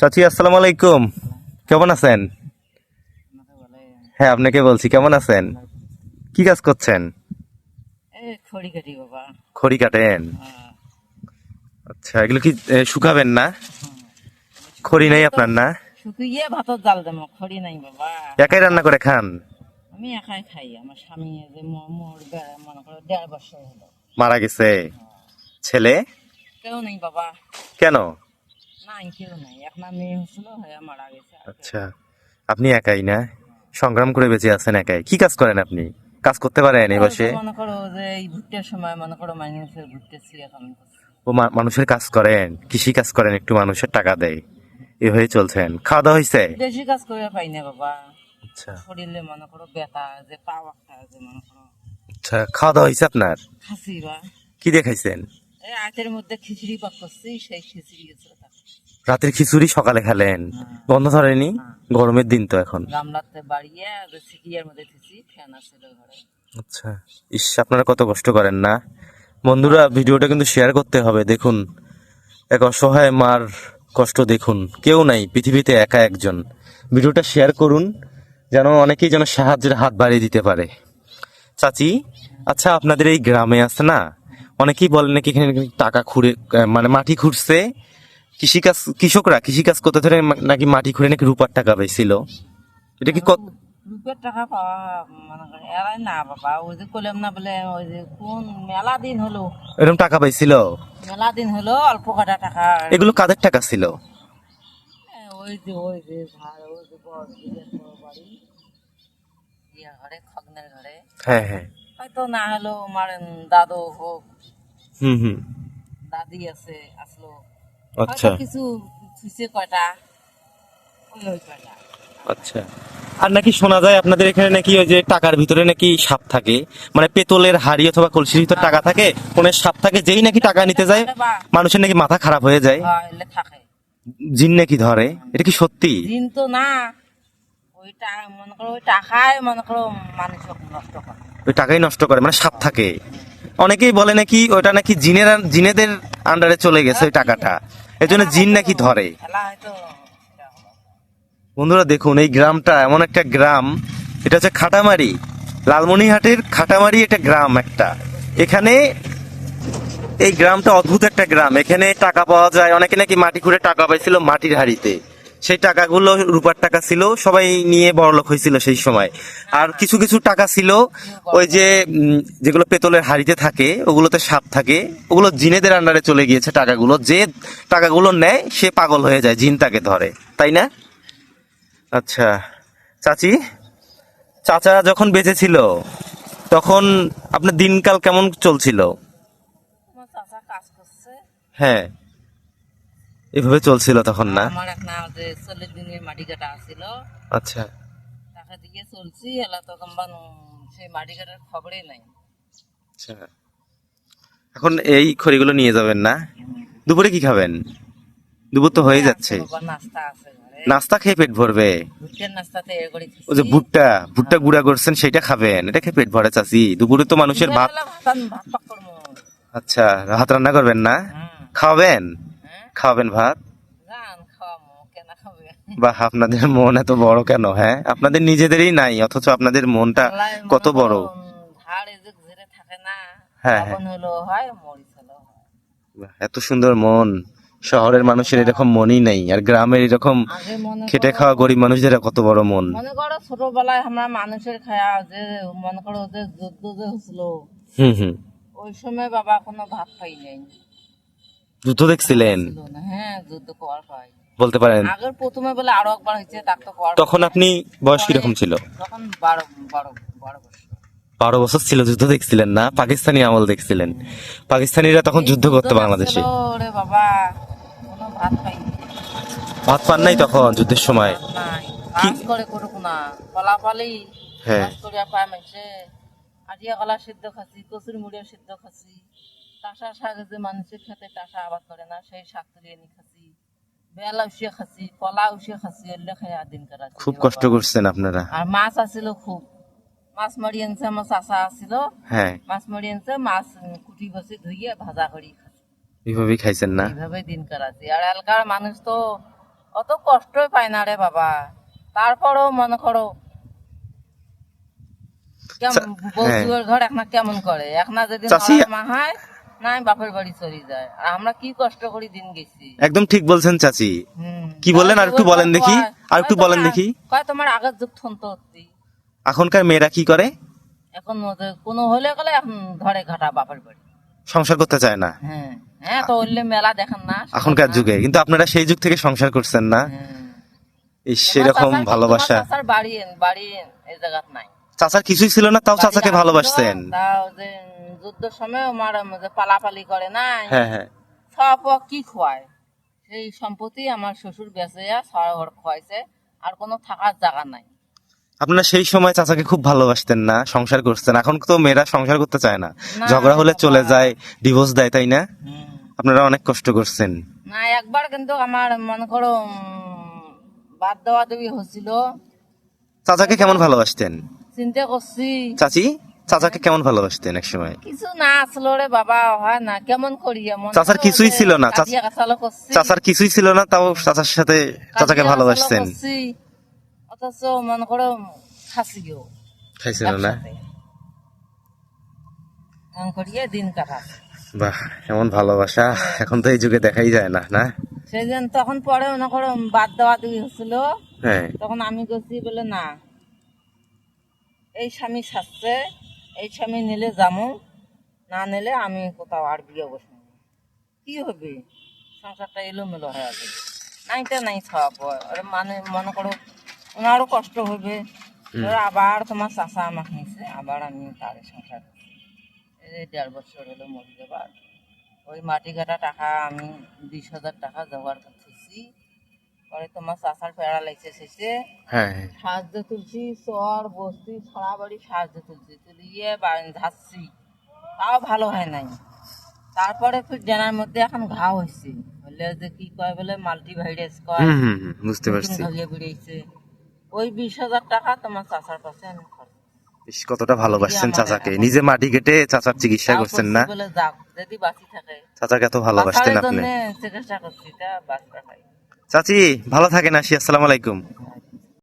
চাচি আসসালামু আলাইকুম। কেমন আছেন? হ্যাঁ আপনাকে বলছি কেমন আছেন? কি কাজ করছেন? খড়ি কাটেন? হ্যাঁ। আচ্ছা এগুলো কি শুকাবেন না? খড়ি নাই আপনার না? শুকিয়ে ভাতত জাল দেব খড়ি নাই বাবা। একাই রান্না করে খান? আমি একাই খাই আমার স্বামী যে মোর মনে করো দেড় বছর হলো। মারা গেছে। ছেলে? কেউ নেই বাবা। কেন? নাই। কেউ নাই একটা মেয়ে হচ্ছিল হয়ে মারা গেছে আচ্ছা আপনি একাই না? সংগ্রাম করে বেঁচে আছেন একাই। কি কাজ করেন আপনি? কাজ করতে পারেন এই বসে মনে করো যে এই ভুট্টের সময় মনে করো মানুষের ভুট্টেছি এখন ও মানুষের কাজ করেন? কৃষি কাজ করেন? একটু মানুষের টাকা দেয়। এভাবে চলছেন। খাওয়া দাওয়া হয়েছে বেশি কাজ করে পাই না বাবা। আচ্ছা। শরীরে মনে করো ব্যথা যে পা একটা যে মনে করো। আচ্ছা খাওয়া দাওয়া হয়েছে আপনার? খাসি বা কি দিয়ে খাইছেন? এই আটের মধ্যে খিচড়ি পাক করছি সেই খিচড়ি রাতের খিচুড়ি সকালে খেলেন। গন্ধ ধরেনি? গরমের দিন তো এখন। গামলাতে বাড়িয়ে সিকিয়ার মধ্যে থিসি ফ্যান আছিল ঘরে। আচ্ছা ইস আপনারা কত কষ্ট করেন না? বন্ধুরা ভিডিওটা কিন্তু শেয়ার করতে হবে দেখুন। এক অসহায় মার কষ্ট দেখুন। কেউ নাই পৃথিবীতে একা একজন। ভিডিওটা শেয়ার করুন যেন অনেকেই যেন সাহায্যের হাত বাড়িয়ে দিতে পারে। চাচি আচ্ছা আপনাদের এই গ্রামে আছে না? অনেকেই বলেন নাকি এখানে টাকা খুঁড়ে মানে মাটি খুঁড়ছে। কৃষিকাজ কৃষকরা কৃষিকাজ করতে ধরে নাকি মাটি খুঁড়ে নাকি রূপার টাকা পেয়েছিল এটা কি কত রূপের টাকা পাওয়া মনে করে এরাই না বাবা। ওই যে কইলাম না বলে ওই যে কোন মেলা দিন হলো? এরকম টাকা পাইছিল? মেলা দিন হলো অল্প কটা টাকা। এগুলো কাদের টাকা ছিল? ওই যে ওই যে ভাড় ওই যে বড় বাড়ি ইয়া ঘরে খগনের ঘরে। হ্যাঁ হ্যাঁ। হয়তো না হলো আমার দাদু হোক হুম হুম। দাদি আছে আসলো। আচ্ছা। কিছু ওই ওই আচ্ছা। আর নাকি শোনা যায় আপনাদের এখানে নাকি ওই যে টাকার ভিতরে নাকি সাপ থাকে? মানে পেতলের হাড়ি অথবা কলসির ভিতর টাকা থাকে কোন সাপ থাকে যেই নাকি টাকা নিতে যায় মানুষের নাকি মাথা খারাপ হয়ে যায়। জিন নাকি ধরে? এটা কি সত্যি? দিন তো না। ওইটা মনে করো ওই টাকায় মনে করো মানুষ নষ্ট করে। ওই টাকাই নষ্ট করে মানে সাপ থাকে। অনেকেই বলে নাকি ওটা নাকি জিনের জিনেদের আন্ডারে চলে গেছে ওই টাকাটা। এই জন্য জিন নাকি ধরে। বন্ধুরা দেখুন, এই গ্রামটা এমন একটা গ্রাম। এটা হচ্ছে খাটামারি। লালমনিহাটের খাটামারি একটা গ্রাম একটা। এখানে এই গ্রামটা অদ্ভুত একটা গ্রাম। এখানে টাকা পাওয়া যায়। অনেকে নাকি মাটি খুঁড়ে টাকা পাইছিল মাটির হাড়িতে। সেই টাকাগুলো রূপার টাকা ছিল সবাই নিয়ে বড়লোক হয়েছিল সেই সময়। আর কিছু কিছু টাকা ছিল ওই যে যেগুলো পেতলের হাড়িতে থাকে ওগুলোতে সাপ থাকে ওগুলো জিনেদের আন্ডারে চলে গিয়েছে টাকাগুলো। যে টাকাগুলো নেয় সে পাগল হয়ে যায় জিন তাকে ধরে। তাই না? আচ্ছা চাচি? চাচা যখন বেঁচে ছিল তখন আপনার দিনকাল কেমন চলছিল? হ্যাঁ। এভাবে চলছিল তখন না? আমার এক না যে চল্লিশ দিনের মাটি কাটা আছিল। আচ্ছা। টাকা দিয়ে চলছি এলা তো কম্বান সেই মাটি কাটার খবরই নাই। আচ্ছা। এখন এই খড়িগুলো নিয়ে যাবেন না? দুপুরে কি খাবেন? দুপুর তো হয়ে যাচ্ছে। নাস্তা আছে ঘরে। নাস্তা খেয়ে পেট ভরবে? ওই যে ভুট্টা ভুট্টা গুঁড়া করছেন সেটা খাবেন। এটা খেয়ে পেট ভরে চাচি। দুপুরে তো মানুষের ভাত আচ্ছা ভাত রান্না করবেন না? খাওয়াবেন? হ্যাঁ খাওয়াবেন ভাত? বা আপনাদের মন এত বড় কেন হ্যাঁ? আপনাদের নিজেদেরই নাই অথচ আপনাদের মনটা কত বড়। হ্যাঁ, হ্যাঁ। হয়। হয় এত সুন্দর মন। শহরের মানুষের এরকম মনই নেই আর গ্রামের এরকম খেটে খাওয়া গরিব মানুষদের কত বড় মন। মনে করো ছোটবেলায় আমরা মানুষের খায়া যে মনে করো যে যুদ্ধ যে হুম ওই সময় বাবা কোনো ভাত খাই নাই যুদ্ধ দেখছিলেন? হ্যাঁ যুদ্ধ করার পাই বলতে পারেন। আগের প্রথমে বলে আরও একবার হয়েছে তার তো তখন আপনি বয়স কীরকম ছিল? তখন বারো বারো বারো বছর। বারো বছর ছিল যুদ্ধ দেখছিলেন না? পাকিস্তানি আমল দেখছিলেন। পাকিস্তানিরা তখন যুদ্ধ করতো বাংলাদেশে। বাবা কোনো ভাত খাই ভাত পান নাই তখন যুদ্ধের সময়? কি? করে করুক না। ফলাফালি হ্যাঁ। করে পায় মানুষে। কলা সিদ্ধ খাচ্ছি কচুর মুড়িয়া সিদ্ধ খাচ্ছি টাসা শাক যে মানুষের খেতে টাসা আবাদ করে না সেই শাক তুলে এনে খাচ্ছি বেলা খাচ্ছি কলা খাচ্ছি এলে খাই দিন করা খুব কষ্ট করছেন আপনারা। আর মাছ আছিল খুব। মাছ মারি আনছে আমার চাষা আছিল হ্যাঁ। মাছ মারি আনছে মাছ কুটি বসে ধুইয়ে ভাজা করি এইভাবেই খাইছেন না? এইভাবে দিন কাটাচ্ছি আর এলাকার মানুষ তো অত কষ্টই পাই না রে বাবা। তারপরেও মনে করো কেমন হ্যাঁ। ঘর এখন কেমন করে? এখন যদি মা হয় নাই বাপের বাড়ি চলে যায় আর আমরা কি কষ্ট করি দিন গেছি। একদম ঠিক বলছেন চাচি। কি বললেন? আর একটু বলেন দেখি। আর একটু বলেন দেখি। কয় তোমার আগের যুগ থন্ত এখনকার মেয়েরা কি করে? এখন কোনো হলে গেলে এখন ধরে ঘাটা বাপের বাড়ি। সংসার করতে চায় না। হ্যাঁ। হ্যাঁ তো মেলা দেখেন না এখনকার যুগে। কিন্তু আপনারা সেই যুগ থেকে সংসার করছেন না। হ্যাঁ। এই সেরকম ভালোবাসা। চাচার বাড়ি বাড়ি এই জায়গাত নাই। চাচার কিছুই ছিল না তাও চাচাকে ভালোবাসতেন। তাও যুদ্ধের সময় আমার যে পালাপালি করে নাই। হ্যাঁ হ্যাঁ। সব কি খোয়ায় সেই সম্পত্তি আমার শ্বশুর বেঁচে ছয় ঘর খোয়াইছে আর কোনো থাকার জায়গা নাই। আপনারা সেই সময় চাচাকে খুব ভালোবাসতেন না সংসার করতেন। এখন তো মেয়েরা সংসার করতে চায় না। না, ঝগড়া হলে চলে যায় ডিভোর্স দেয় তাই না? আপনারা অনেক কষ্ট করছেন। না একবার কিন্তু আমার মনে করো বাদ দেওয়া দেবী হচ্ছিল। চাচাকে কেমন ভালোবাসতেন? চিন্তা করছি। চাচি? চাচাকে কেমন ভালোবাসতেন এক সময়? কিছু না আসলো রে বাবা হয় না কেমন করি এমন চাচার কিছুই ছিল না, চাচার কিছুই ছিল না তাও চাচার সাথে চাচাকে ভালোবাসতেন। অথচ মনে করো খাসিও খাইছিল না। করিয়ে দিন কাটাচ্ছে বাহ এমন ভালোবাসা এখন তো এই যুগে দেখাই যায় না না? জন্য তখন পরে মনে করো বাদ দেওয়া দুই হচ্ছিল। হ্যাঁ। তখন আমি গেছি বলে না এই স্বামী সাজছে এই স্বামী নিলে যামু না নিলে আমি কোথাও আর বিয়ে বসবো কি হবে? সংসারটা এলোমেলো হয়ে যাবে। নাইটা নাই আর মানে মনে করো ওনারও কষ্ট হবে। আবার তোমার চাষা আমাকে নিছে আবার আমি তার সংসার করছি। এই দেড় বছর হলো মরে যাবার। ওই মাটি কাটা টাকা আমি বিশ হাজার টাকা জোগাড় করতেছি পরে তোমার চাষার পেড়া লাগছে শেষে। হ্যাঁ হ্যাঁ। সাহায্য তুলছি চর বস্তি বাড়ি সাহায্য তুলছি। তুলিয়ে বাড়ি ধাচ্ছি তাও ভালো হয় নাই। তারপরে জানার মধ্যে এখন ঘা হয়েছে বললে যে কি কয় বলে মাল্টিভাইরাস কয়। হুম হুম হুম, বুঝতে পারছি। ধরিয়ে বেরিয়েছে। ওই বিশ হাজার টাকা তোমার চাষার কাছে আমি খরচ কতটা ভালোবাসছেন চাচাকে। নিজে মাটি কেটে চাচার চিকিৎসা করছেন না? বলে যাক যদি বাঁচি থাকে। চাচাকে এত ভালোবাসতেন আপনি? চিকিৎসা করছি তা হয় চাচি ভালো থাকেন আসি আসসালামু আলাইকুম।